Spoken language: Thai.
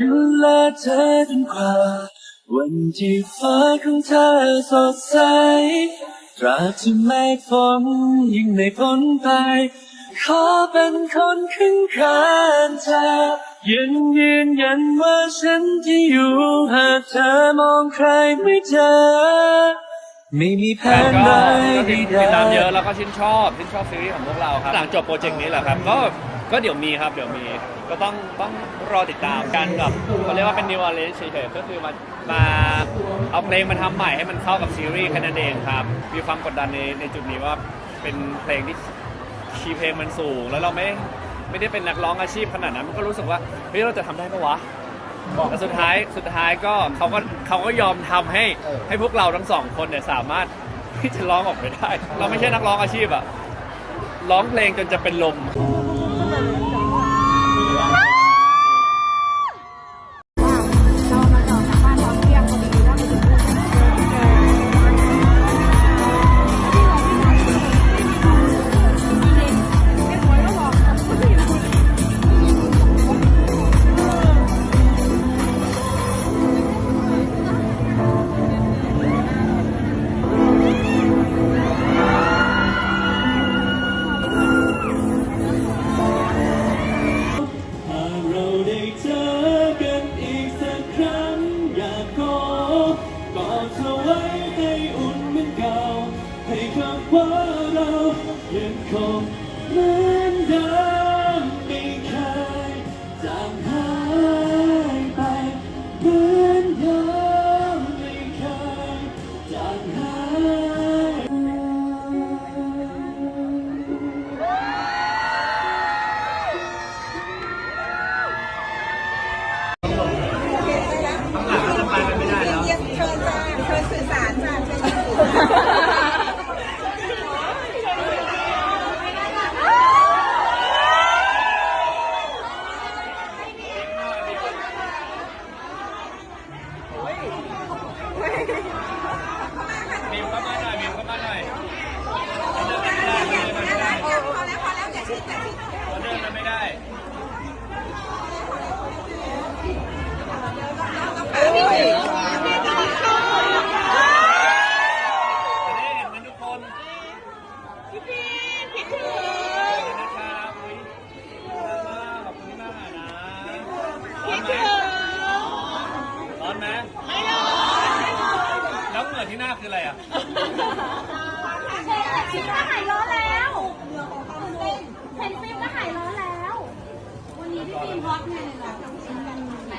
ดูแลเธอจนกว่า วันที่ฟ้าของเธอสดใส ตราบที่ไม่ฝนยิ่งไม่พ้นไป ขอเป็นคนข้างข้างเธอยืนยืนยันว่าฉันที่อยู่หากเธอมองใครไม่เจอ ไม่มีแผนก็ใดก็ติดใดติดตามเยอะแล้วก็ชื่นชอบชื่นชอบซีรีส์ของพวกเราครับ หลังจบโปรเจกต์นี้แหละครับก็ ก็เดี๋ยวมีครับเดี๋ยวมีก็ต้องต้องรอติดตามกันกับเขาเรียกว่าเป็น new arrange เฉยๆก็คือมามาเอาเพลงมาทำใหม่ให้มันเข้ากับซีรีส์แค่นั้นเองครับ มีความกดดันในในจุดนี้ว่าเป็นเพลงที่คีย์เพลงมันสูง แล้วเราไม่ไม่ได้เป็นนักร้องอาชีพขนาดนั้นมันก็รู้สึกว่าเฮ้ยเราจะทำได้ปะวะแต่สุดท้ายสุดท้ายก็เขาก็เขาก็ยอมทำให้ให้พวกเราทั้งสองคนเนี่ยสามารถที่จะร้องออกไปได้ เราไม่ใช่นักร้องอาชีพอะร้องเพลงจนจะเป็นลม ว่าเร มีเข้ามาหน่อยมีเข้ามาหน่อยพอแล้วพอแล้วอย่าชิดอย่าชิดเขาเดินมาไม่ได้จะได้เห็นกันทุกคนพี่พีคิดถึงนะครับอุ๊ยขอบคุณมากขอบคุณมากนะคิดถึงร้อนไหม ไม่ร้อน เหงื่อที่หน้าคืออะไรอะเชฟชิมก็หายร้อนแล้วเห็นฟิล์มก็หายร้อนแล้ว วันนี้พี่ฟิล์มฮอตไงเราต้องชิมกันไหม